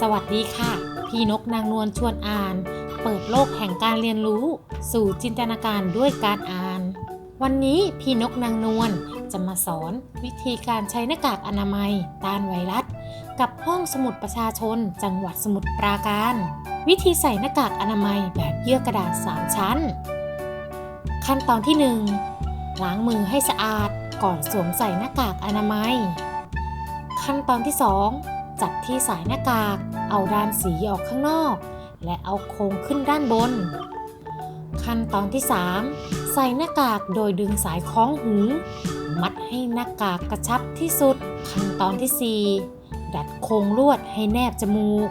สวัสดีค่ะ พี่นกนางนวลชวนอ่าน เปิดโลกแห่งการเรียนรู้ สู่จินตนาการด้วยการอ่าน วันนี้พี่นกนางนวลจะมาสอนวิธีการใช้หน้ากากอนามัย ต้านไวรัส กับห้องสมุดประชาชน จังหวัดสมุทรปราการ วิธีใส่หน้ากากอนามัยแบบเยื่อกระดาษ 3 ชั้น ขั้นตอนที่ 1 ล้างมือให้สะอาดก่อนสวมใส่หน้ากากอนามัย ขั้นตอนที่ 2 จัดที่สายหน้ากาก เอาด้านสีออกข้างนอก และเอาโครงขึ้นด้านบน ขั้นตอนที่ 3 ใส่หน้ากากโดยดึงสายคล้องหู มัดให้หน้ากากกระชับที่สุด ขั้นตอนที่ 4 ดัดโครงลวดให้แนบจมูก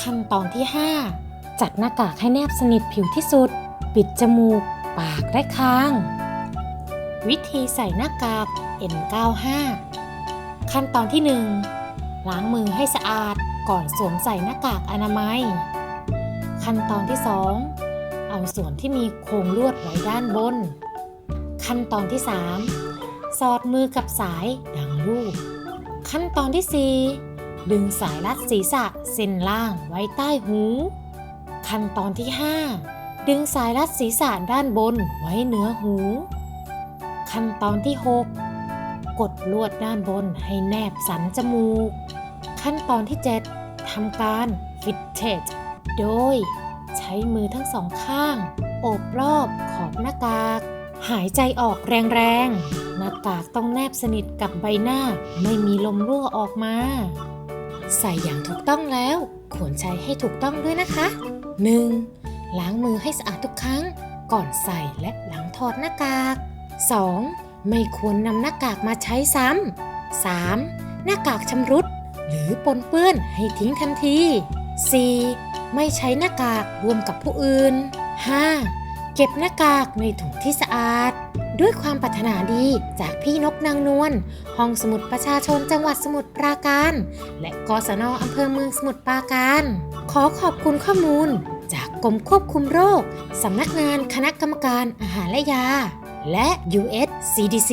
ขั้นตอนที่ 5 จัดหน้ากากให้แนบสนิทผิวที่สุด ปิดจมูก ปากและคาง วิธีใส่หน้ากาก N95 ขั้นตอนที่ 1 ล้างมือให้สะอาดก่อนสวมใส่หน้ากากอนามัย ขั้นตอนที่ 2 เอาส่วนที่มีโครงลวดไว้ด้านบน ขั้นตอนที่ 3 สอดมือกับสายดังลูก ขั้นตอนที่ 4 ดึงสายรัดศีรษะเส้นล่างไว้ใต้หู ขั้นตอนที่ 5 ดึงสายรัดศีรษะด้านบนไว้เหนือหู ขั้นตอนที่ 6 กดลวดด้านบนให้แนบสันจมูก ขั้นตอนที่ 7ทำการฟิตเทจโดย ใช้มือทั้งสองข้าง โอบรอบขอบหน้ากาก หายใจออกแรงๆ หน้ากากต้องแนบสนิทกับใบหน้าไม่มีลมรั่วออกมา ใส่อย่างถูกต้องแล้วควรใช้ให้ถูกต้องด้วยนะคะ 1. ล้างมือให้สะอาดทุกครั้ง ก่อนใส่และหลังถอดหน้ากาก 2. ไม่ควรนำหน้ากากมาใช้ซ้ำ 3. หน้ากากชำรุด หรือปนเปื้อนให้ทิ้งทันที 4. ไม่ใช้หน้ากากรวมกับผู้อื่น 5. เก็บหน้ากากในถุงที่สะอาด ด้วยความปรารถนาดีจากพี่นกนางนวลห้องสมุดประชาชนจังหวัดสมุทรปราการ และกศนอำเภอเมืองสมุทรปราการ ขอขอบคุณข้อมูล จากกรมควบคุมโรคสำนักงานคณะกรรมการอาหารและยา และ US CDC